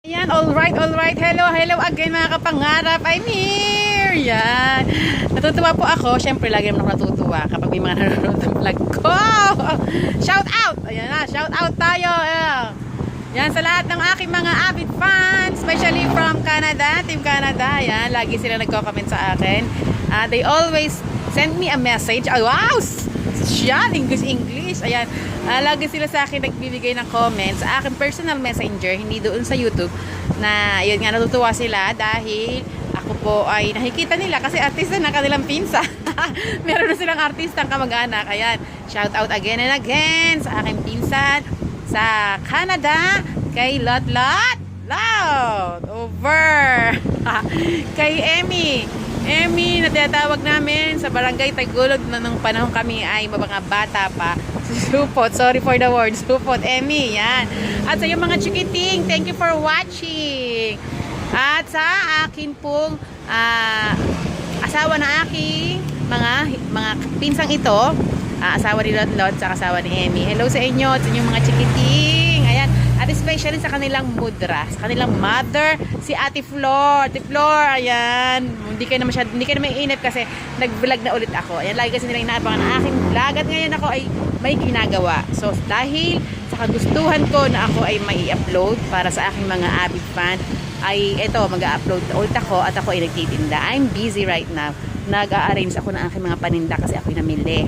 Ayan, alright, alright. Hello, hello again mga kapangarap. I'm here. Yan. Natutuwa po ako. Siyempre, lagi naman ako natutuwa kapag may mga nanonood ng vlog ko. Shout out! Ayan na, shout out tayo. Ayan. Yan sa lahat ng aking mga avid fans, especially from Canada, Team Canada. Yan, lagi sila nagko-comment sa akin. Ah, they always send me a message. Oh, wow! Yan, English, English. Ayan. Ah, lagi sila sa akin nagbibigay ng comments sa aking personal messenger, hindi doon sa YouTube, na yun nga natutuwa sila dahil ako po ay nakikita nila kasi artista na kanilang pinsa. Meron na silang artistang kamag-anak. Ayan, shout out again and again sa aking pinsan sa Canada kay Lot Lot Loud over kay Emmy Emmy na tinatawag namin sa barangay Tagulog na nung panahon kami ay mga bata pa. Supot, sorry for the word. Supot, Emmy, yan. At sa yung mga chikiting, thank you for watching. At sa akin pong ah, asawa na aking mga mga pinsang ito ah, asawa ni Lot Lot sa asawa ni Emmy. Hello sa inyo at sa inyong mga chikiting especially sa kanilang mudra sa kanilang mother si Ate Flor. Ate Flor ayan. Hindi kayo na masyad hindi kayo na may inip kasi nag vlog na ulit ako. Ayan lagi kasi nila inaabangan ang aking vlog. At ngayon ako ay may ginagawa. So dahil sa kagustuhan ko na ako ay may upload para sa aking mga avid fan ay eto mag-upload ulit ako at ako ay nagtitinda. I'm busy right now. Nag-a-arrange ako ng aking mga paninda kasi ako'y namili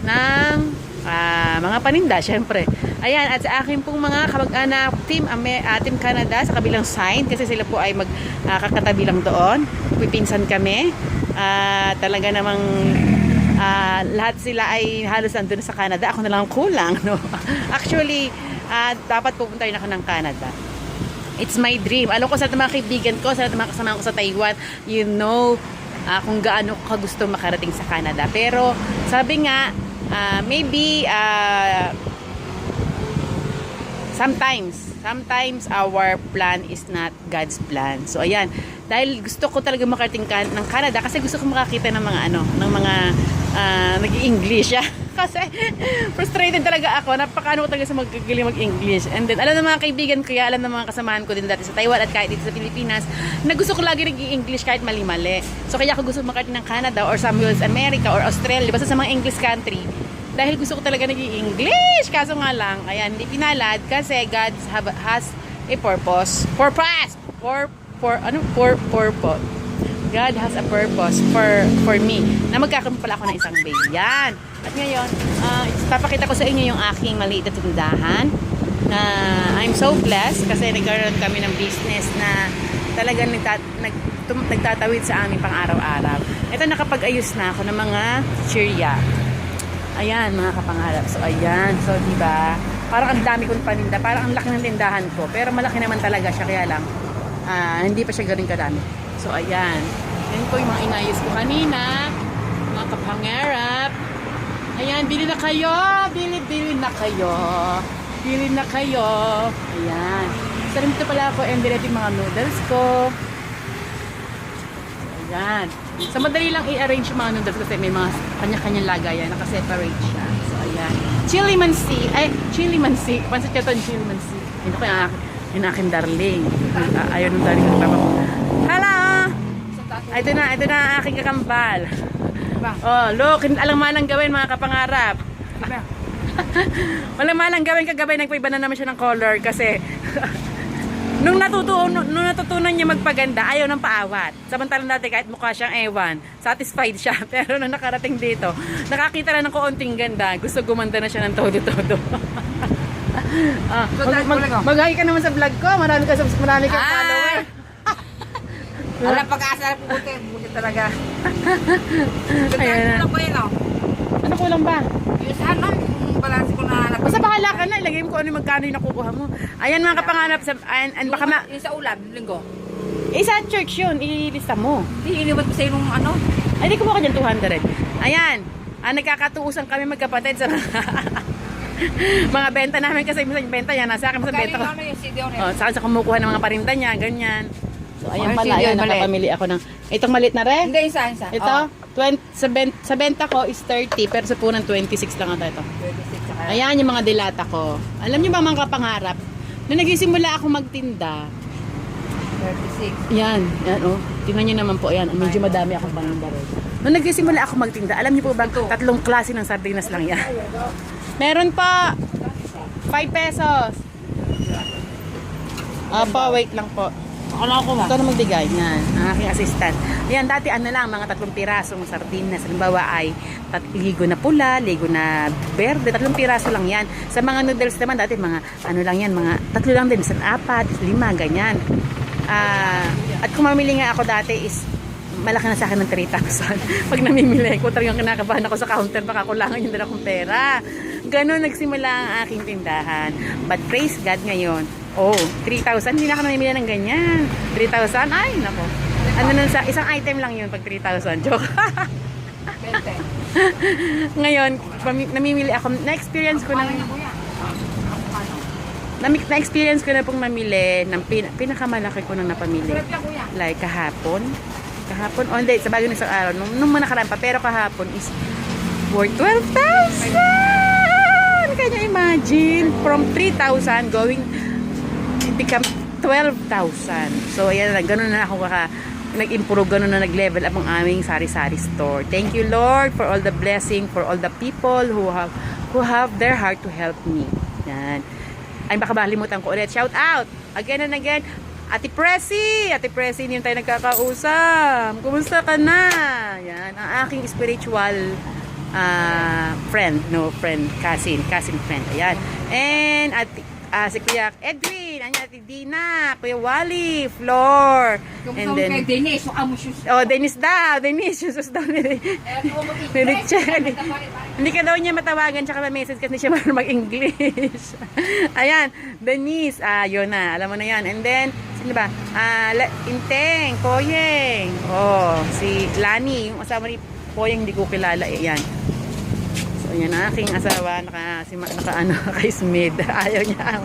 ng ah, mga paninda, syempre. Ayan, at sa akin pong mga kamag-anak, Team, Ame, ah, Team Canada, sa kabilang side, kasi sila po ay magkakatabi lang doon. Pipinsan kami. Ah, talaga namang ah, lahat sila ay halos nandun sa Canada. Ako na lang ang kulang, no? Actually, ah, dapat pupunta rin ako ng Canada. It's my dream. Alam ko sa mga kaibigan ko, sa mga kasama ko sa Taiwan, you know ah, kung gaano ko gusto makarating sa Canada. Pero sabi nga, ah, maybe ah, sometimes, sometimes our plan is not God's plan. So ayan, dahil gusto ko talaga makarating ka ng Canada kasi gusto ko makakita ng mga ano, ng mga uh, nag-English ah. kasi frustrated talaga ako. Napakaano ko talaga sa magagaling mag-English. And then, alam ng mga kaibigan ko, kaya alam ng mga kasamahan ko din dati sa Taiwan at kahit dito sa Pilipinas, na gusto ko lagi nag-English kahit mali-mali. So, kaya ako gusto makarating ng Canada or Samuels America or Australia, basta sa mga English country. Dahil gusto ko talaga nag-English. Kaso nga lang, ayan, hindi pinalad kasi God has a purpose. Purpose! For, for, ano? For, purpose. God has a purpose for for me na magkakaroon pala ako ng isang baby. Yan. At ngayon, uh, papakita ko sa inyo yung aking maliit na tindahan na I'm so blessed kasi nagkaroon kami ng business na talagang nagtat nag, nagtatawid sa aming pang-araw-araw. Ito nakapag-ayos na ako ng mga chirya. Ayan, mga kapangarap. So, ayan. So, di ba? Parang ang dami kong paninda. Parang ang laki ng tindahan ko. Pero malaki naman talaga siya. Kaya lang, ah, hindi pa siya ganun kadami. So, ayan. Yan po yung mga inayos ko kanina. Mga kapangarap. Ayan, bili na kayo. Bili, bili na kayo. Bili na kayo. Ayan. So, pala ako and yung mga noodles ko. Ayan. So, madali lang i-arrange yung mga noodles kasi may mga kanya-kanyang lagayan. Nakaseparate siya. So, ayan. Chili mansi. Ay, chili mansi. Pansit ka to, chili mansi. Ito ko yung aking, yung aking darling. Ah, Ayaw ng darling ng papa ko. Hello! Ito na, ito na aking kakambal. Oh, look, alang malang gawin mga kapangarap. Walang malang gawin kagabi, nagpaiba na naman siya ng color kasi nung natutunan, nung natutunan niya magpaganda, ayaw ng paawat. Samantalang dati kahit mukha siyang ewan, satisfied siya. Pero nung nakarating dito, nakakita na ng kaunting ganda, gusto gumanda na siya ng todo-todo. ah, mag, mag, mag-hi ka naman sa vlog ko, marami ka, marami kang Ah! follower. Alam pag-asa na puti talaga. Ayan. Ano yun, oh. Ano kulang ba? Yung sa ano, yung balanse ko na napag- Basta bahala ka na, ilagay mo kung ano yung magkano yung nakukuha mo. Ayan mga kapanganap, sa, and, and baka ma... Yung sa ulam, linggo. Eh, sa church yun, ililista mo. Hindi, iniwan ko sa nung ano. Ay, di kumuha ka dyan 200. Ayan, ah, nagkakatuusan kami magkapatid sa mga, benta namin kasi minsan yung benta niya, nasa akin minsan benta ko. ano yung CD on Oh, saan sa kumukuha ng mga parinda niya, ganyan. So, ayan Ay, pala, ayan, maliit. nakapamili ako ng, itong malit na rin. Hindi, isa, isa. Ito, 20, sa, ben- sa benta ko is 30, pero sa punan 26 lang ata ito. 26 saka. Ayan yung mga dilata ko. Alam niyo ba mga kapangarap, nung nagsisimula ako magtinda, 36. Yan, yan oh. Tingnan niyo naman po, yan. Medyo madami akong paninda rin. Nung nagsisimula ako magtinda, alam niyo po ba, tatlong klase ng sardinas lang yan. Meron pa 5 pesos. Apo, wait lang po. Ako na ako ba? Ito na magbigay. Yan, ang aking assistant. Ayan, dati ano lang, mga tatlong pirasong sardinas. Halimbawa ay tat ligo na pula, ligo na berde, tatlong piraso lang yan. Sa mga noodles naman, dati mga ano lang yan, mga tatlo lang din, isang apat, lima, ganyan. Ah, at kung mamili nga ako dati is malaki na sa akin ng 3,000. Pag namimili ko, talagang kinakabahan ako sa counter, baka kulangan yung dala kong pera. Ganon nagsimula ang aking tindahan. But praise God ngayon, oh, 3,000, hindi na ako namimili ng ganyan. 3,000, ay, nako. Ano nun sa, isang item lang yun pag 3,000. Joke. 20. ngayon, namimili ako, na-experience ko ng, na-experience ko na pong mamili ng pin, pinakamalaki ko nang napamili. Like kahapon. Kahapon, oh hindi, sa bagay ng isang araw. Nung, nung nakaraan pa, pero kahapon is worth 12,000! Can you imagine? From 3,000 going, become 12,000. So, ayan na, ganun na ako kaka, nag-improve, ganun na nag-level up ang aming sari-sari store. Thank you, Lord, for all the blessing, for all the people who have, who have their heart to help me. Yan. Ay, baka makalimutan ko ulit. Shout out! Again and again, Ate Presi! Ate Presi, hindi tayo nagkakausap. Kumusta ka na? Yan, ang aking spiritual ah, friend, no friend, cousin, cousin friend. Ayan. And at ah, si Kuya Edwin, anya Ate Dina, Kuya Wally, Flor. Kung And saan kay then, Denise, so amo siya. oh, Dennis daw, Dennis, Jesus daw. May check. Tapos, Hindi ka daw niya matawagan tsaka message kasi siya marunong mag-English. Ayan, Denise, ah, yun na, alam mo na yan. And then, sino ba? Ah, Inteng, Poyeng. Oh, si Lani, yung asawa ni Poyeng, hindi ko kilala. Eh, yan. So, yan ang aking asawa, naka, si, naka ano, kay Smith. Ayaw niya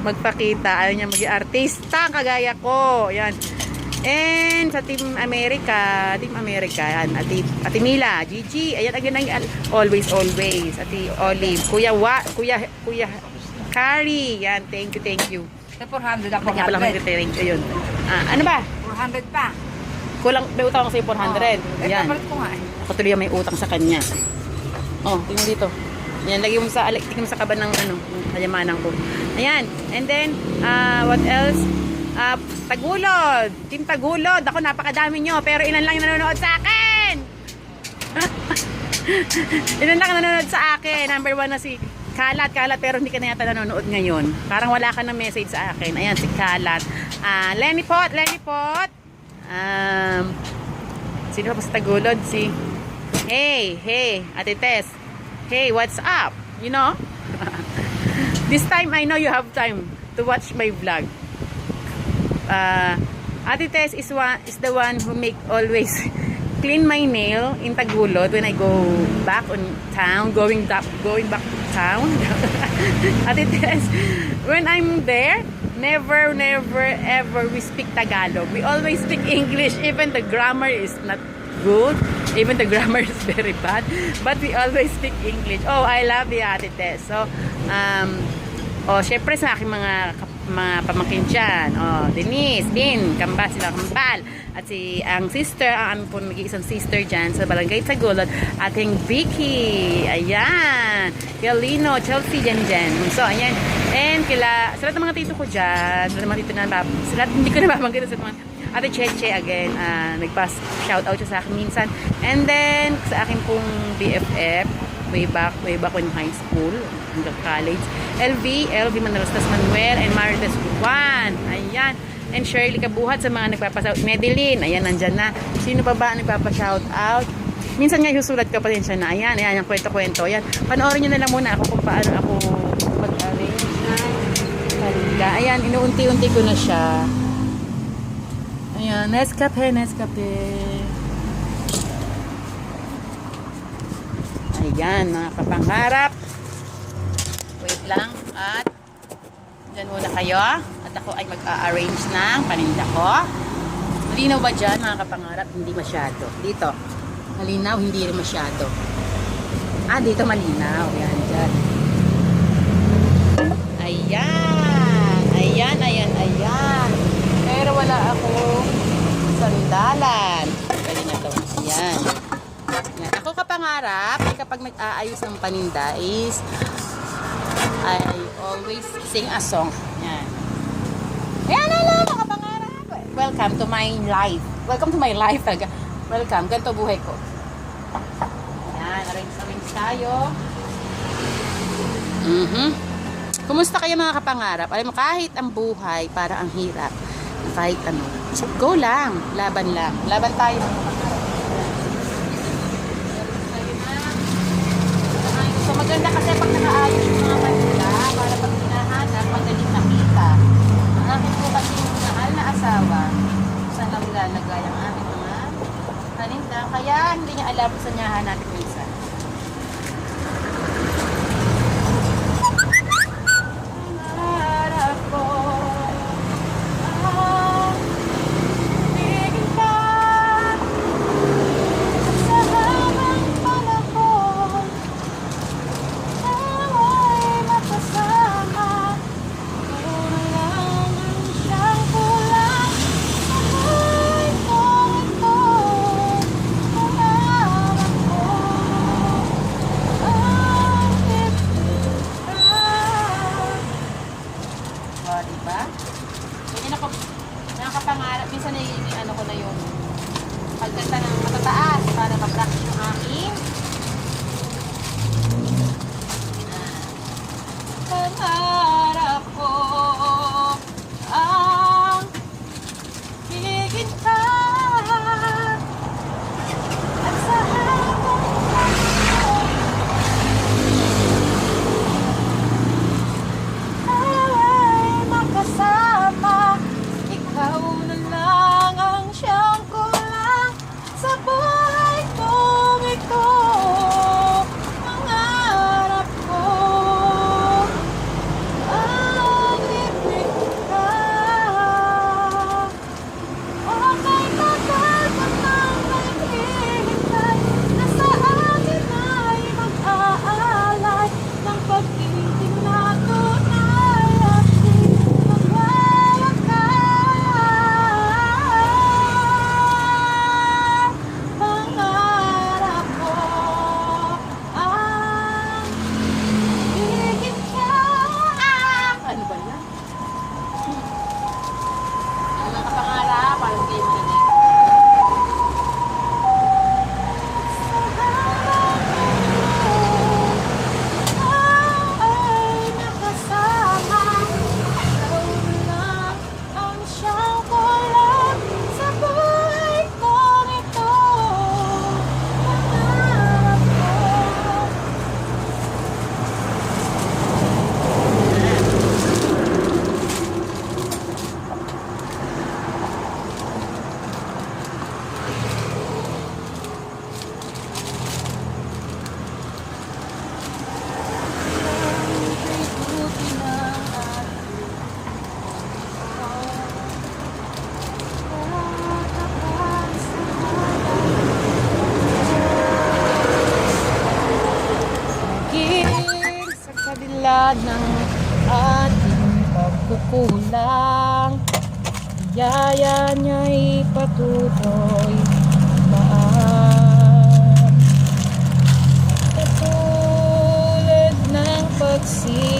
magpakita, ayaw niya maging artista, kagaya ko. Yan. And sa Team America, Team America, yan, Ati, Ati Mila, Gigi, ayan, again, ang always, always, Ati Olive, Kuya Wa, Kuya, Kuya Kari, yan, thank you, thank you. Sa 400 ako. Kanya pala 400. mag-thank you, yun. Ah, ano ba? 400 pa. Kulang, may utang ako sa 400. Eh, Yan. ko nga eh. Ako tuloy ang may utang sa kanya. Oh, tingnan dito. Yan, lagi mo sa, tingnan mo sa kaba ng ano, kayamanan ko. Ayan. And then, uh, what else? Uh, Tagulod. Team Tagulod. Ako, napakadami nyo. Pero ilan lang nanonood sa akin? ilan lang nanonood sa akin? Number one na si Kalat, Kalat, pero hindi ka na yata nanonood ngayon. Parang wala ka ng message sa akin. Ayan, si Kalat. Ah, Lenny Pot, Lenny Pot. Um, sino pa sa Tagulod? Si Hey, hey, Ate Tess. Hey, what's up? You know? This time, I know you have time to watch my vlog. Uh, Ate Tess is, one, is the one who make always clean my nail in Tagulod when I go back on town, going back, going back to town. Ate Tess, when I'm there, never, never, ever we speak Tagalog. We always speak English, even the grammar is not good. Even the grammar is very bad. But we always speak English. Oh, I love the Ate Tess. So, um, oh, syempre sa aking mga mga pamangkin dyan. Oh, Denise, Din, Kamba, sila Kambal. At si, ang sister, ang aming po nag-iisang sister dyan sa Barangay Tagulod, ating Vicky. Ayan. Galino, Chelsea, dyan dyan. So, ayan. And kila, sa lahat ng mga tito ko dyan, sa lahat ng mga tito na, sa lahat, hindi ko na babanggit sa mga, Ate Cheche again, uh, nagpas shout out siya sa akin minsan. And then, sa akin pong BFF, way back, way back when high school, hanggang college. LV, LV Manalastas Manuel, and Marites Juan. Ayan. And Shirley Kabuhat sa mga nagpapashout. Madeline, ayan, nandyan na. Sino pa ba nagpapashout out? Minsan nga susulat ka pa rin siya na, ayan, ayan, yung kwento-kwento. Ayan, panoorin nyo na lang muna ako kung paano ako mag-arrange ng kalila. Ayan, inuunti-unti ko na siya. Ayan, Nescafe, Nescafe. Ayan, mga kapangarap. Wait lang. At, dyan muna kayo. At ako ay mag-a-arrange ng paninda ko. Malinaw ba dyan, mga kapangarap? Hindi masyado. Dito. Malinaw, hindi rin masyado. Ah, dito malinaw. Ayan, dyan. Ayan. Ayan, ayan, ayan. Pero wala ako sandalan. Pwede na to. Yan. Yan. Ako kapangarap, eh, kapag nag-aayos ng paninda is I always sing a song. Yan. Yan na lang, ano, mga pangarap. Welcome to my life. Welcome to my life talaga. Welcome. Ganito buhay ko. Yan. Arrange-arrange tayo. Mm-hmm. Kumusta kayo mga kapangarap? Alam mo, kahit ang buhay, para ang hirap kahit ano. So, go lang. Laban lang. Laban tayo. So maganda kasi pag nakaayos yung mga kanila para pag hinahanap, magaling nakita. Ang akin po kasi yung mahal na asawa, saan lang lalagay ang aking mga paninda. Kaya hindi niya alam saan niya hanapin kabila ng ating pagkukulang. Yaya niya'y patuloy. Maan Katulad ng pagsinag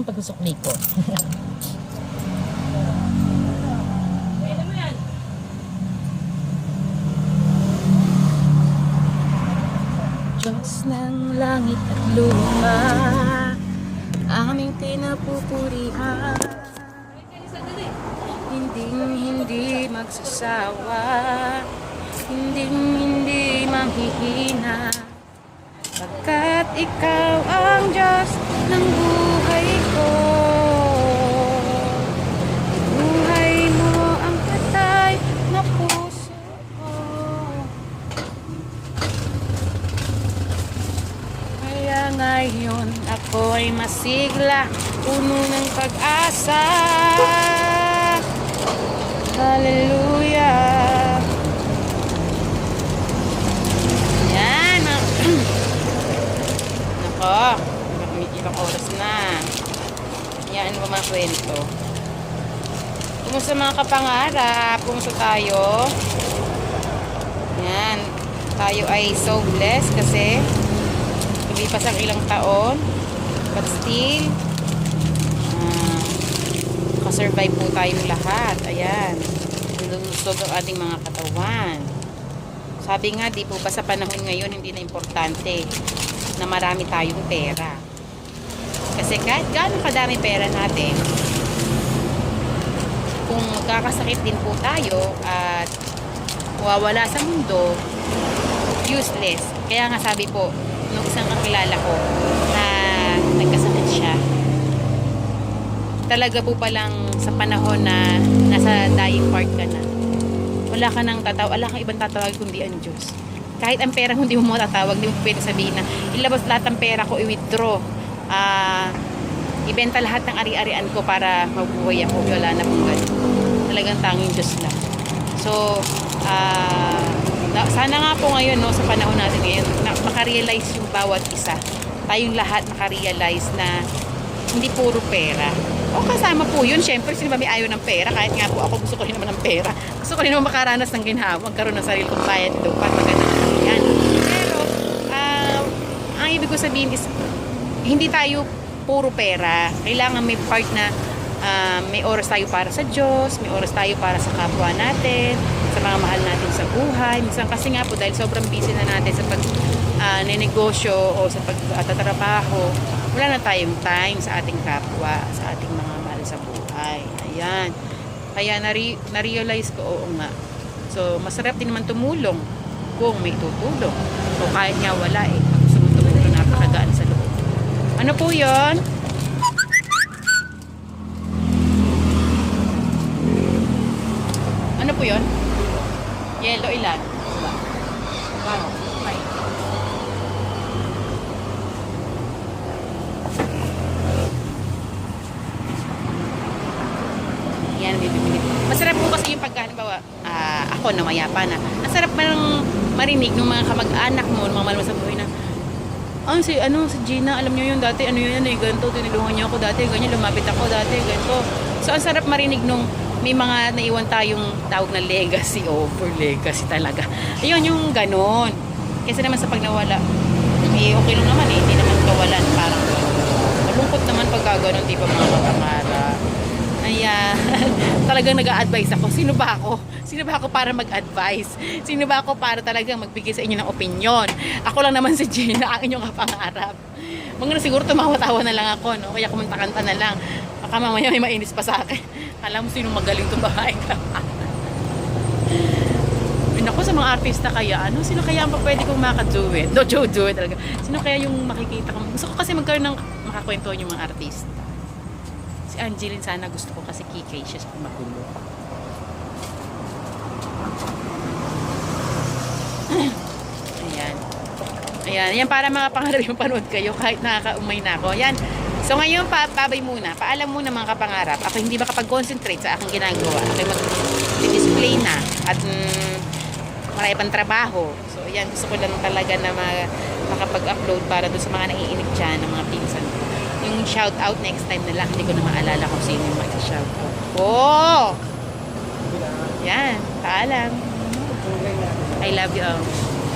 Ang pagsusukli ko. Diyos ng langit at lupa Aming pinapupurihan. Hindi hindi magsasawa hindi hindi mahihina Pagkat ikaw ang Diyos ng buhay ko Buhay mo ang patay na puso ko Kaya ngayon ako ay masigla Puno ng pag-asa. Hallelujah. Yan ah. Nako Ibang oras na. Yan mga kwento. Kumusta mga kapangarap? Kumusta tayo? Yan Tayo ay so blessed kasi Lumipas ang ilang taon. But still uh, kasurvive po tayong lahat. Ayan. Lulusog ang ating mga katawan. Sabi nga di po ba sa panahon ngayon hindi na importante na marami tayong pera? Kasi kahit gaano kadami pera natin kung magkakasakit din po tayo at wawala sa mundo useless. Kaya nga sabi po nung isang kakilala ko na nagkasakit siya. Talaga po palang sa panahon na nasa dying part ka na wala ka nang tataw wala kang ibang tatawag kundi ang Diyos. Kahit ang pera hindi mo matatawag hindi mo pwede sabihin na ilabas lahat ng pera ko i-withdraw. Ah ibenta lahat ng ari-arian ko para mabuhay ako. Wala na pong ganun. Talagang tanging Diyos lang. So na, sana nga po ngayon no sa panahon natin ngayon na makarealize yung bawat isa. Tayong lahat makarealize na hindi puro pera. O kasama po yun. Syempre sino ba may ayaw ng pera? Kahit nga po ako gusto ko rin naman ng pera. Gusto ko rin naman makaranas ng ginhawa magkaroon ng sarili kong bayad lupa at magandang yan. Pero ah, ang ibig ko sabihin is hindi tayo puro pera. Kailangan may part na ah, may oras tayo para sa Diyos may oras tayo para sa kapwa natin sa mga mahal natin sa buhay. Minsan kasi nga po dahil sobrang busy na natin sa pag ah, nenegosyo o sa pagtatrabaho wala na tayong time sa ating kapwa sa ating mga mahal sa buhay. Ayan. Kaya nare- na-realize ko oo nga. So masarap din naman tumulong kung may tutulong. So kahit nga wala eh. Gusto napakagaan sa loob. Ano po yon ano po yon yellow ilan? Yan, bibili. Masarap po kasi yung pagka, halimbawa, ah, ako na mayapa na. Ang sarap man marinig ng mga kamag-anak mo, mga malaman sa buhay na, ah, si, ano, si Gina, alam niyo yun dati, ano yun, ano, ganito, tinulungan niyo ako dati, ganyan, lumapit ako dati, ganito. So, ang sarap marinig nung may mga naiwan tayong tawag na legacy over legacy talaga. Ayun, yung ganon. Kasi naman sa pag nawala, eh, okay lang naman eh, hindi naman kawalan, parang malungkot naman pagka ganon, di ba mga kapangarap. Ayan. talagang nag-a-advise ako. Sino ba ako? Sino ba ako para mag-advise? Sino ba ako para talagang magbigay sa inyo ng opinion? Ako lang naman si Gina, ang inyong kapangarap. Mga siguro tumawa-tawa na lang ako, no? Kaya kumanta-kanta na lang. Baka mamaya may mainis pa sa akin. Alam mo sino magaling itong babae ka. Naku, sa mga artista kaya, ano, sino kaya ang pwede kong makaduet? No, Joe, do it talaga. Sino kaya yung makikita ko? Gusto ko kasi magkaroon ng makakwentuhan yung mga artista. Si Angeline sana gusto ko kasi kikay siya sa magulo. Ayan. Ayan. Ayan para mga pangarap yung panood kayo kahit nakakaumay na ako. Ayan. So ngayon, pa, babay muna. Paalam muna mga kapangarap. Ako hindi makapag-concentrate sa aking ginagawa. Ako mag-display na. At mm, marami pang trabaho. So ayan, gusto ko lang talaga na ma- makapag-upload para doon sa mga nangiinig dyan, ng mga pinsan. Yung shout out next time na lang. Hindi ko na maalala kung sino yung mag-shout out. Oh! Yan. Paalam. I love you all.